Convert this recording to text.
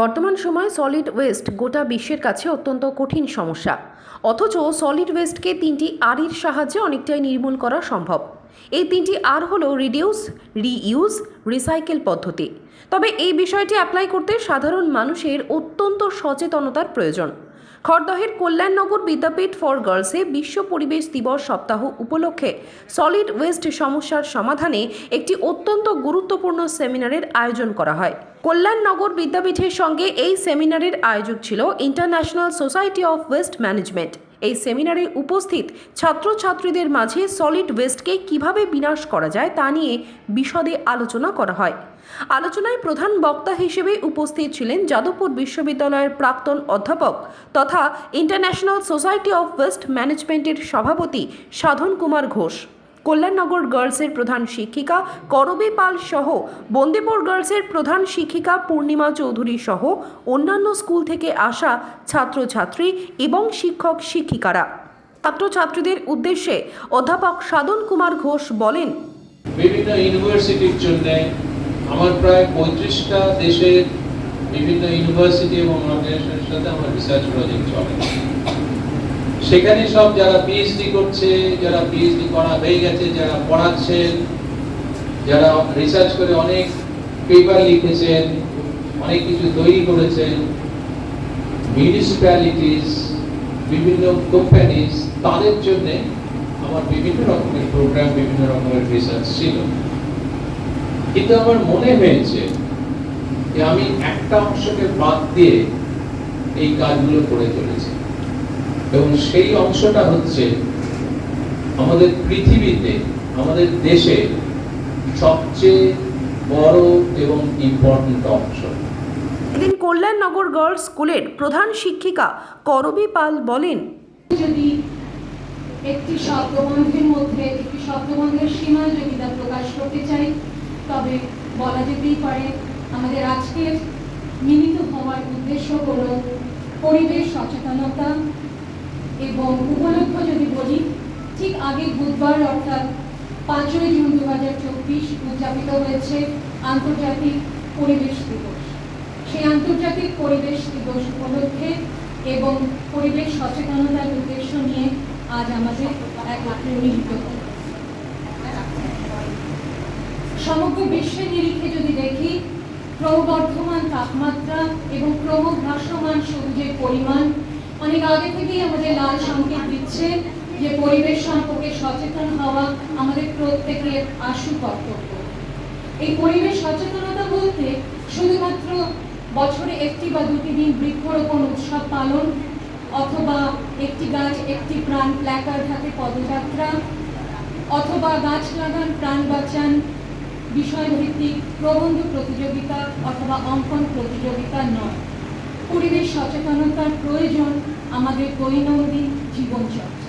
বর্তমান সময়ে solid waste গোটা বিশ্বের কাছে অত্যন্ত কঠিন সমস্যা। অথচ সলিড ওয়েস্টকে তিনটি আরির সাহায্যে অনেকটাই নির্মূল করা সম্ভব। এই তিনটি আর হলো রিডিউস রিইউজ রিসাইকেল পদ্ধতি। তবে এই বিষয়টি অ্যাপ্লাই করতে সাধারণ মানুষের অত্যন্ত সচেতনতার প্রয়োজন। খড়দহের কল্যাণনগর বিদ্যাপীঠ ফর গার্লসে বিশ্ব পরিবেশ দিবস সপ্তাহ উপলক্ষে সলিড ওয়েস্ট সমস্যার সমাধানে একটি অত্যন্ত গুরুত্বপূর্ণ সেমিনারের আয়োজন করা হয়। কল্যাণনগর বিদ্যাপীঠের সঙ্গে এই সেমিনারের আয়োজক ছিল International Society of Waste Management. এই সেমিনারে উপস্থিত ছাত্রছাত্রীদের মাঝে সলিড ওয়েস্টকে কীভাবে বিনাশ করা যায় তা নিয়ে বিশদে আলোচনা করা হয়। আলোচনায় প্রধান বক্তা হিসেবে উপস্থিত ছিলেন যাদবপুর বিশ্ববিদ্যালয়ের প্রাক্তন অধ্যাপক তথা ইন্টারন্যাশনাল সোসাইটি অফ ওয়েস্ট ম্যানেজমেন্টের সভাপতি সাধন কুমার ঘোষ। কল্যাণনগর গার্লসের প্রধান শিক্ষিকা, করবে পাল সহ বন্দেপুর গার্লসের প্রধান শিক্ষিকা পূর্ণিমা চৌধুরী সহ অন্যান্য স্কুল থেকে আসা ছাত্রছাত্রী এবং শিক্ষক শিক্ষিকারা। ছাত্রছাত্রীদের উদ্দেশ্যে অধ্যাপক সাধন কুমার ঘোষ বলেন, বিভিন্ন ইউনিভার্সিটির জন্য আমার প্রায় পঁয়ত্রিশটা দেশের বিভিন্ন ইউনিভার্সিটি এবং অর্গানাইজেশনের সাথে আমার রিসার্চ প্রজেক্ট চলে। সেখানে সব যারা পিএইচডি করছে, যারা পিএইচডি করা হয়ে গেছে, যারা পড়াচ্ছেন, যারা রিসার্চ করে অনেক পেপার লিখেছেন, অনেক কিছু তৈরি করেছেন মিউনিসিপ্যালিটিস বিভিন্ন কোম্পানিজ তাদের জন্য আমার বিভিন্ন রকমের প্রোগ্রাম বিভিন্ন রকমের রিসার্চ ছিল। কিন্তু আমার মনে হয়েছে যে আমি একটা অংশকে বাদ দিয়ে এই কাজগুলো করে চলেছি। এবং সেই অংশটা হচ্ছে আমাদের পৃথিবীতে আমাদের দেশে সবচেয়ে বড় এবং ইম্পর্টেন্ট অংশ। এদিন কল্যাণনগর গার্লস স্কুলের প্রধান শিক্ষিকা করবী পাল বলেন যদি একটি শব্দবন্ধের মধ্যে একটি শব্দবন্ধের সীমা যদি তা প্রকাশ করতে চাই তবে বলা যেতেই পারে আমাদের আজকের মিলিত হওয়ার উদ্দেশ্য হল পরিবেশ সচেতনতা এবং উপলক্ষ যদি বলি, ঠিক আগে বুধবার অর্থাৎ পাঁচই জুন দু হাজার চব্বিশ উদযাপিত হয়েছে আন্তর্জাতিক পরিবেশ দিবস সেই আন্তর্জাতিক পরিবেশ দিবস উপলক্ষে এবং পরিবেশ সচেতনতার উদ্দেশ্য নিয়ে আজ আমাদের মিলিত হল। সমগ্র বিশ্বের নিরিখে যদি দেখি, ক্রমবর্ধমান তাপমাত্রা এবং ক্রমহ্রাসমান সবুজের পরিমাণ অনেক আগে থেকেই আমাদের লাল সংকেত দিচ্ছে যে পরিবেশ সম্পর্কে সচেতন হওয়া আমাদের প্রত্যেকের আশু কর্তব্য। এই পরিবেশ সচেতনতা বলতে শুধুমাত্র বছরে একটি বা দুটি দিন বৃক্ষরোপণ উৎসব পালন অথবা একটি গাছ, একটি প্রাণ প্ল্যাকার্ড হাতে পদযাত্রা অথবা গাছ লাগান, প্রাণ বাঁচান, বিষয়ভিত্তিক প্রবন্ধ প্রতিযোগিতা অথবা অঙ্কন প্রতিযোগিতা নয়। পরিবেশ সচেতনতার প্রয়োজন আমাদের দৈনন্দিন জীবনচর্চা